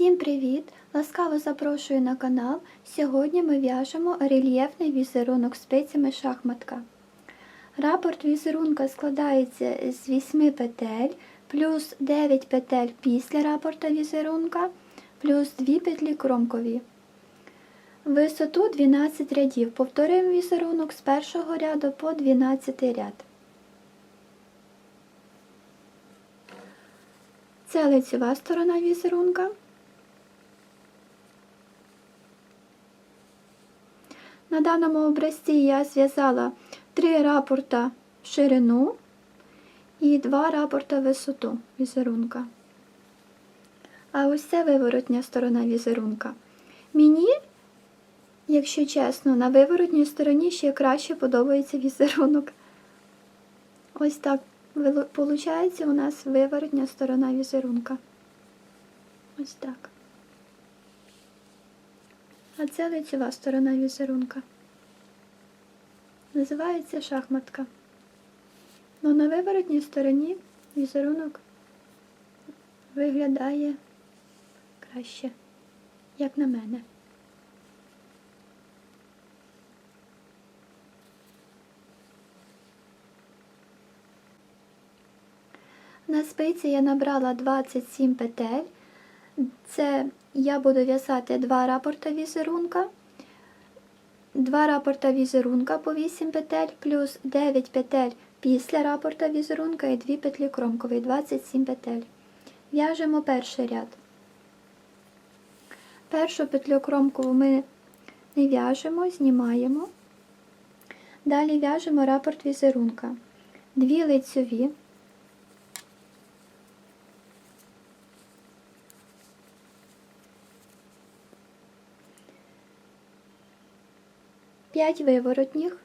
Всім привіт! Ласкаво запрошую на канал. Сьогодні ми в'яжемо рельєфний візерунок спицями шахматка. Рапорт візерунка складається з 8 петель, плюс 9 петель після рапорта візерунка, плюс 2 петлі кромкові. Висоту 12 рядів. Повторюємо візерунок з першого ряду по 12 ряд. Це лицева сторона візерунка. На даному образці я зв'язала три рапорта в ширину і два рапорта в висоту візерунка. А ось це виворотня сторона візерунка. Мені, якщо чесно, на виворотній стороні ще краще подобається візерунок. Ось так виходить у нас виворотня сторона візерунка. Ось так. А це лицева сторона візерунка. Називається шахматка. Но на виворотній стороні візерунок виглядає краще, як на мене. На спиці я набрала 27 петель. Це я буду в'язати два рапорта візерунка, два рапорта візерунка по 8 петель, плюс 9 петель після рапорта візерунка і 2 петлі кромкової, 27 петель. В'яжемо перший ряд. Першу петлю кромкову ми не в'яжемо, знімаємо. Далі в'яжемо рапорт візерунка. Дві лицьові. 5 виворотніх.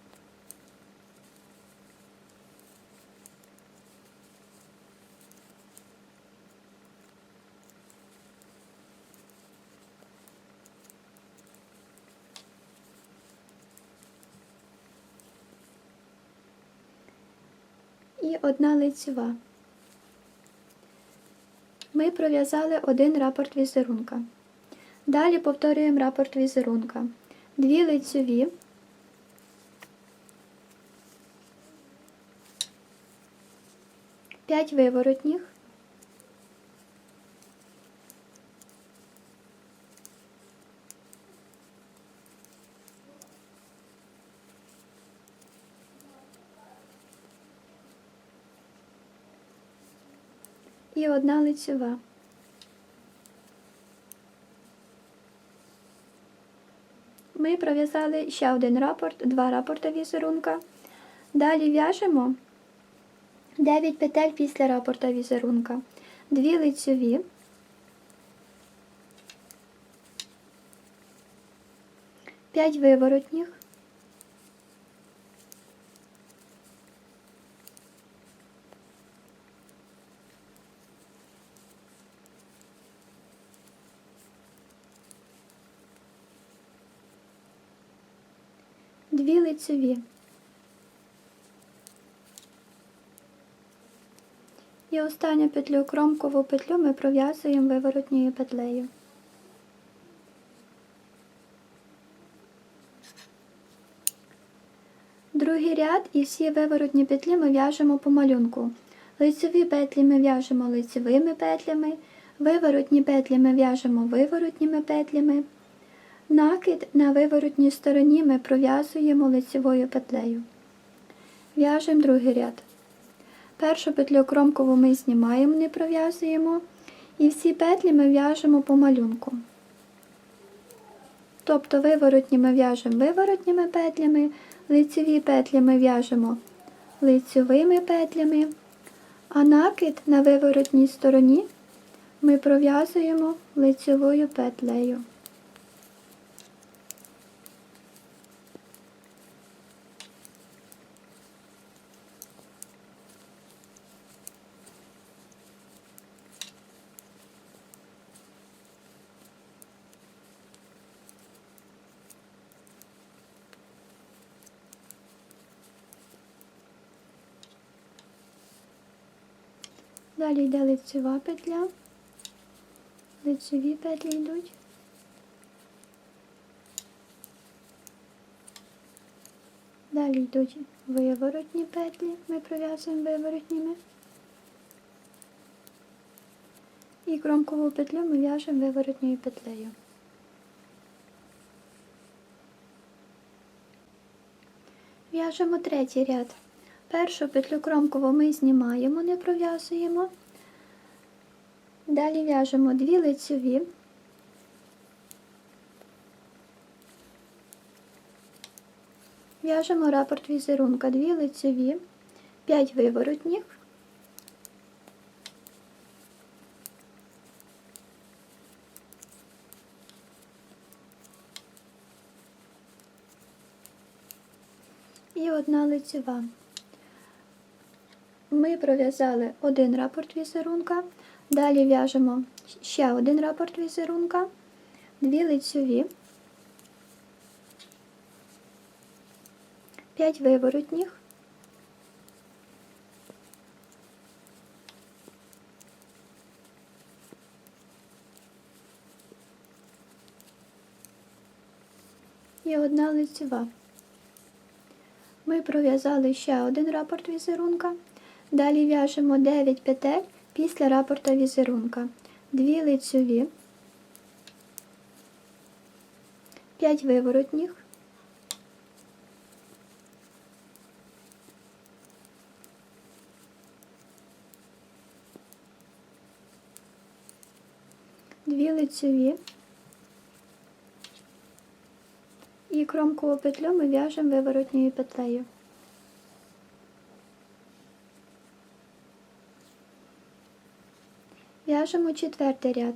І одна лицьова. Ми пров'язали один рапорт візерунка. Далі повторюємо рапорт візерунка. Дві лицьові 5 виворотніх. І одна лицьова. Ми пров'язали ще один рапорт, два рапорта візерунка. Далі в'яжемо 9 петель після рапорта візерунка, дві лицеві, п'ять виворотніх, дві лицеві. І останню петлю кромкову петлю ми пров'язуємо виворотньою петлею. Другий ряд і всі виворотні петлі ми в'яжемо по малюнку. Лицеві петлі ми в'яжемо лицевими петлями, виворотні петлі ми в'яжемо виворотніми петлями. Накид на виворотній стороні ми пров'язуємо лицевою петлею. В'яжемо другий ряд. Першу петлю кромкову ми знімаємо, не пров'язуємо, і всі петлі ми в'яжемо по малюнку. Тобто виворотні ми в'яжемо виворотніми петлями, лицеві петлі ми в'яжемо лицевими петлями, а накид на виворотній стороні ми пров'язуємо лицевою петлею. Далі йде лицева петля, лицеві петлі йдуть. Далі йдуть виворотні петлі, ми пров'язуємо виворотніми. І кромкову петлю ми в'яжемо виворотньою петлею. В'яжемо третій ряд. Першу петлю кромкову ми знімаємо, не пров'язуємо. Далі в'яжемо дві лицеві. В'яжемо рапорт візерунка, дві лицеві, 5 виворотніх. І одна лицева. Ми пров'язали один рапорт візерунка, далі в'яжемо ще один рапорт візерунка, дві лицеві, 5 виворотніх, і одна лицева. Ми пров'язали ще один рапорт візерунка. Далі в'яжемо 9 петель після рапорта візерунка. Дві лицеві, 5 виворотніх, дві лицеві і кромкову петлю ми в'яжемо виворотньою петлею. В'яжемо четвертий ряд.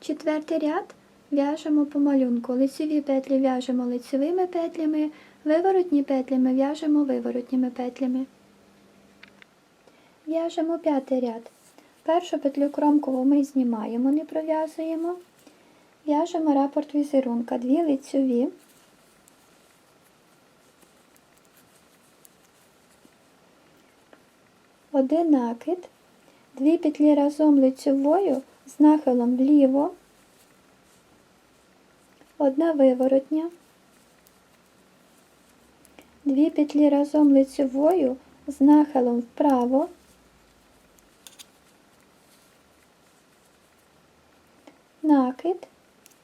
Четвертий ряд в'яжемо по малюнку. Лицеві петлі в'яжемо лицевими петлями, виворотні петлі ми в'яжемо виворотніми петлями. В'яжемо п'ятий ряд. Першу петлю кромкову ми знімаємо, не пров'язуємо. В'яжемо рапорт візерунка, дві лицеві. Один накид, дві петлі разом лицевою з нахилом вліво, одна виворотня, дві петлі разом лицевою з нахилом вправо, накид,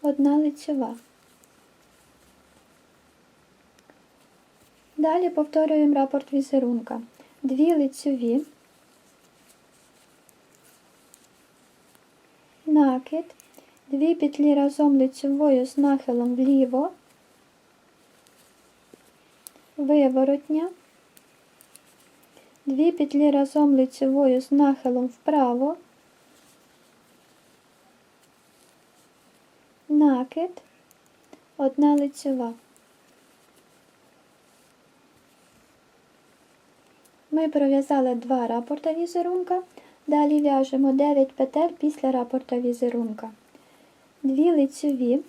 одна лицева. Далі повторюємо рапорт візерунка. Дві лицеві, накид, дві петлі разом лицевою з нахилом вліво, виворотня, дві петлі разом лицевою з нахилом вправо, накид, одна лицева. Ми пров'язали два рапорта візерунка. Далі в'яжемо 9 петель після рапорта візерунка. Дві лицеві,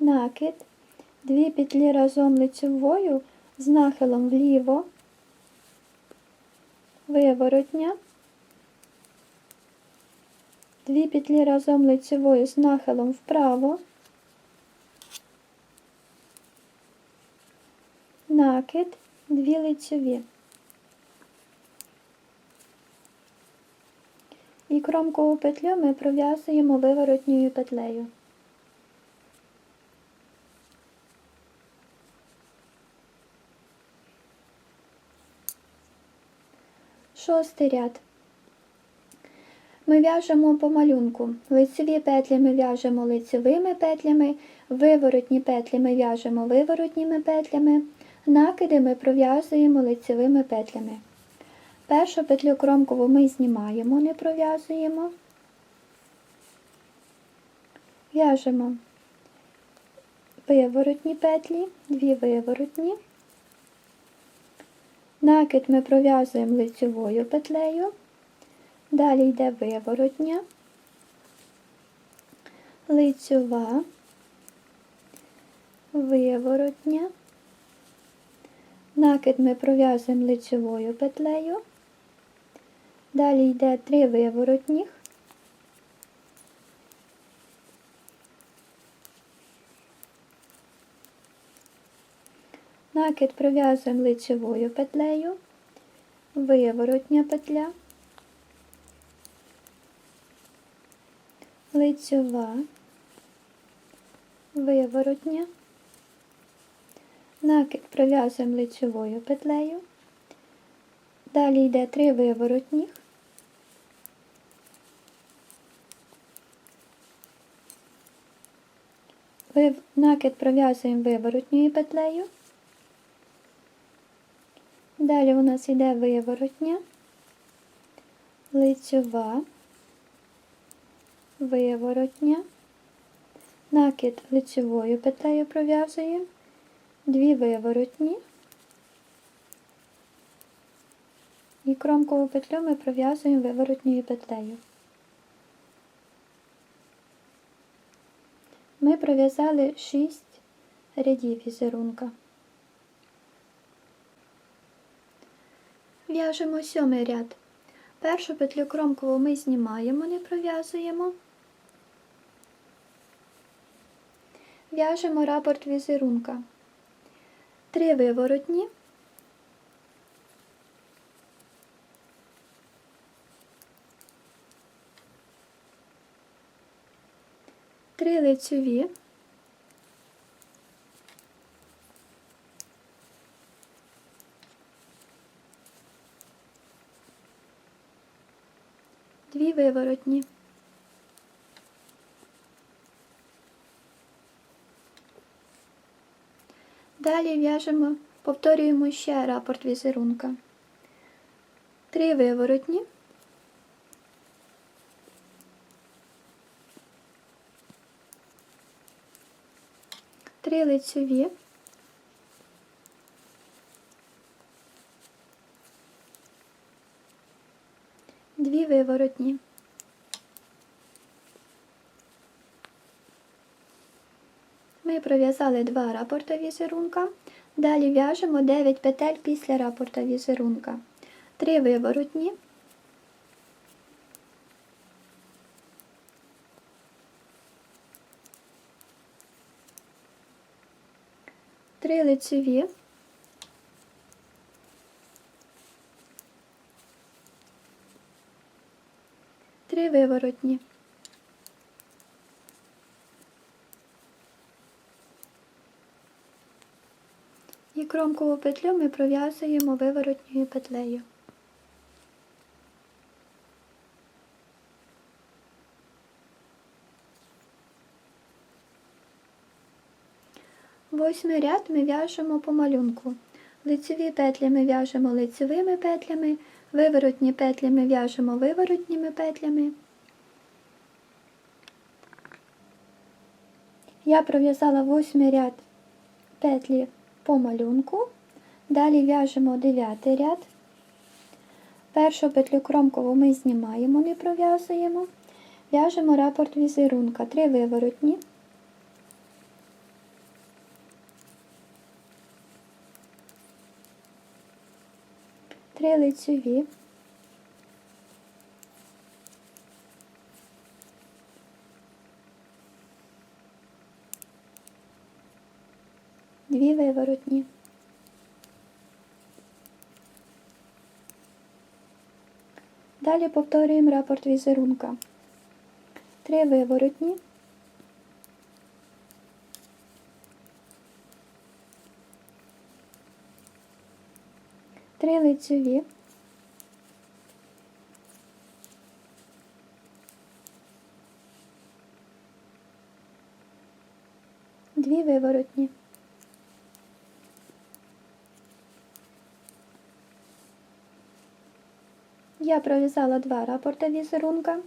накид, дві петлі разом лицевою з нахилом вліво, виворотня, дві петлі разом лицевою з нахилом вправо, накид, дві лицеві. І кромкову петлю ми пров'язуємо виворотньою петлею. Шостий ряд. Ми в'яжемо по малюнку. Лицеві петлі ми в'яжемо лицевими петлями, виворотні петлі ми в'яжемо виворотніми петлями, накиди ми пров'язуємо лицевими петлями. Першу петлю кромкову ми знімаємо, не пров'язуємо. В'яжемо виворотні петлі, дві виворотні. Накид ми пров'язуємо лицевою петлею. Далі йде виворотня, лицьова, виворотня. Накид ми пров'язуємо лицевою петлею. Далі йде три виворотніх. Накид пров'язуємо лицевою петлею, виворотня петля, лицьова, виворотня, накид пров'язуємо лицевою петлею, далі йде три виворотніх, накид пров'язуємо виворотньою петлею. Далі у нас йде виворотня, лицьова, виворотня, накид лицьовою петлею пров'язуємо, дві виворотні і кромкову петлю ми пров'язуємо виворотньою петлею. Ми пров'язали 6 рядів візерунка. В'яжемо сьомий ряд. Першу петлю кромкову ми знімаємо, не пров'язуємо. В'яжемо рапорт візерунка. Три виворотні. Три лицьові. Дві виворотні. Далі в'яжемо, повторюємо ще рапорт візерунка. Три виворотні. Три лицьові. Дві виворотні. Ми пров'язали два рапорта візерунка. Далі в'яжемо 9 петель після рапорта візерунка. Три виворотні. Три лицеві. Три виворотні. І кромкову петлю ми пров'язуємо виворотньою петлею. Восьмий ряд ми в'яжемо по малюнку. Лицеві петлі ми в'яжемо лицевими петлями, виворотні петлі ми в'яжемо виворотніми петлями. Я пров'язала восьмий ряд петлі по малюнку. Далі в'яжемо дев'ятий ряд. Першу петлю кромкову ми знімаємо, не пров'язуємо. В'яжемо рапорт візерунка, три виворотні. Лицеві. Дві виворотні. Далі повторюємо рапорт візерунка. Три виворотні. Три лицеві. Дві виворотні. Я пров'язала два рапорта візерунка.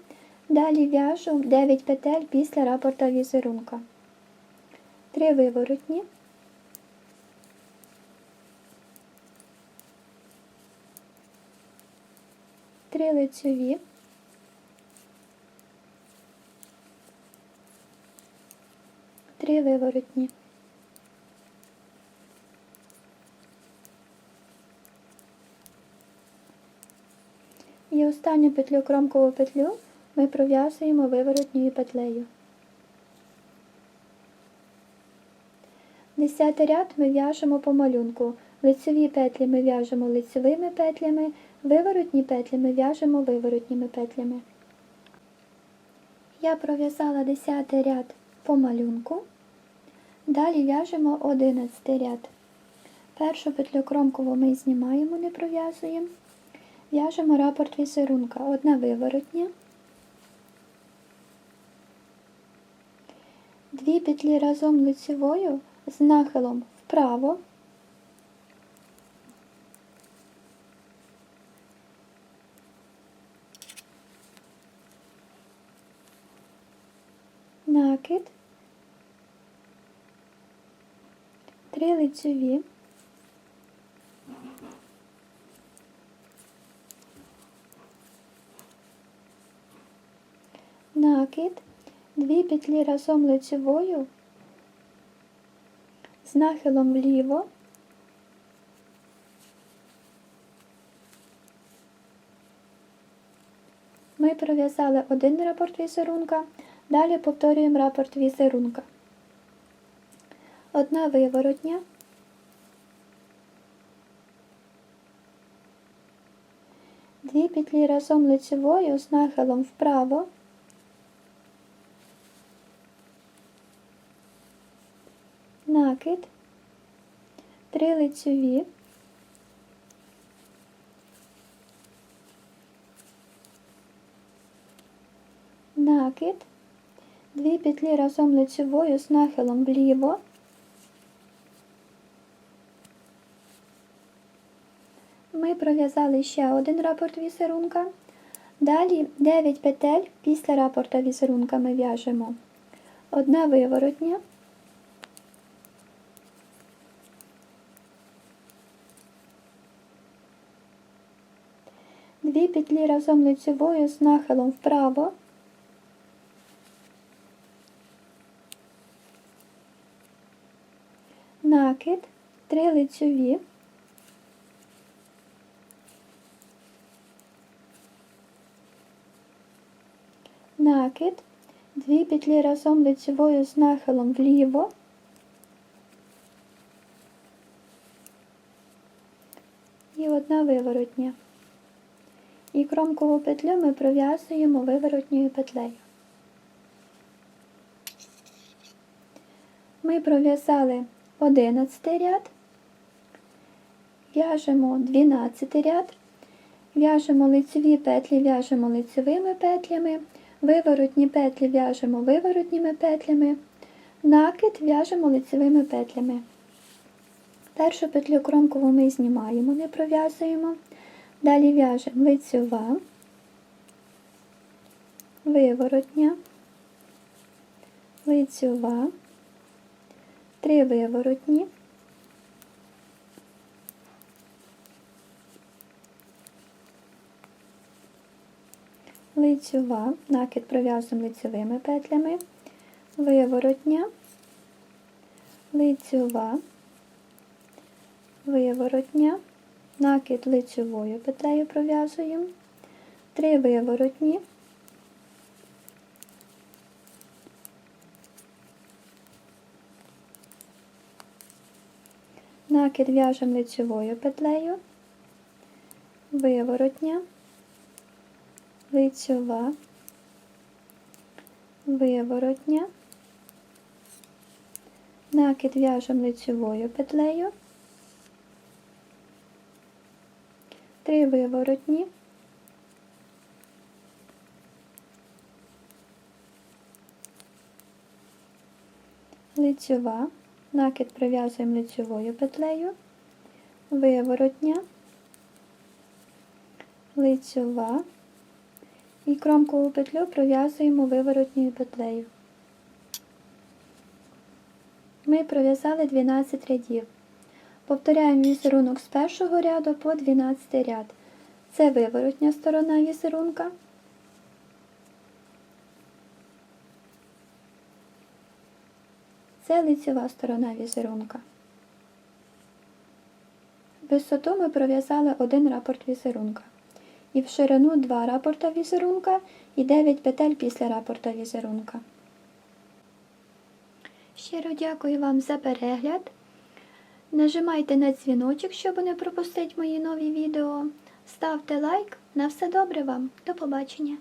Далі в'яжу 9 петель після рапорта візерунка. Три виворотні. Три лицеві. Три виворотні. І останню петлю кромкову петлю ми пров'язуємо виворотньою петлею. Десятий ряд ми в'яжемо по малюнку. Лицеві петлі ми в'яжемо лицевими петлями, виворотні петлі ми в'яжемо виворотніми петлями. Я пров'язала 10 ряд по малюнку. Далі в'яжемо 11 ряд. Першу петлю кромкову ми знімаємо, не пров'язуємо. В'яжемо рапорт візерунка. Одна виворотня. Дві петлі разом лицевою з нахилом вправо. Накид. Три лицеві. Накид. Дві петлі разом лицевою з нахилом вліво. Ми пров'язали один рапорт візерунка, далі повторюємо рапорт візерунка. Одна виворотня, дві петлі разом лицевою з нахилом вправо. накид, три лицеві, накид, дві петлі разом лицевою з нахилом вліво, ми пров'язали ще один рапорт візерунка. Далі 9 петель після рапорта візерунка ми в'яжемо одна виворотня, Дві петлі разом лицевою з нахилом вправо. Накид, лицеві. Накид, дві петлі разом лицевою з нахилом вліво. І одна виворотня. І кромкову петлю ми пров'язуємо виворотньою петлею. Ми пров'язали 11 ряд, в'яжемо 12 ряд, в'яжемо лицеві петлі, в'яжемо лицевими петлями, виворотні петлі в'яжемо виворотніми петлями, накид в'яжемо лицевими петлями. Першу петлю кромкову ми знімаємо, не пров'язуємо. Далі в'яжемо лицьова, виворотня, лицьова, три виворотні, лицьова, накид пров'язуємо лицьовими петлями, виворотня, лицьова, виворотня, накид лицевою петлею пров'язуємо, три виворотні, накид в'яжемо лицевою петлею, виворотня, лицьова, виворотня, накид в'яжемо лицевою петлею, три виворотні, лицьова, накид прив'язуємо лицьовою петлею, виворотня, лицьова і кромкову петлю пров'язуємо виворотньою петлею. Ми пров'язали 12 рядів. Повторяємо візерунок з першого ряду по 12 ряд. Це виворотня сторона візерунка. Це лицева сторона візерунка. Висоту ми пров'язали один рапорт візерунка. І в ширину 2 рапорта візерунка і 9 петель після рапорта візерунка. Щиро дякую вам за перегляд. Нажимайте на дзвіночок, щоб не пропустити мої нові відео. Ставте лайк. На все добре вам. До побачення.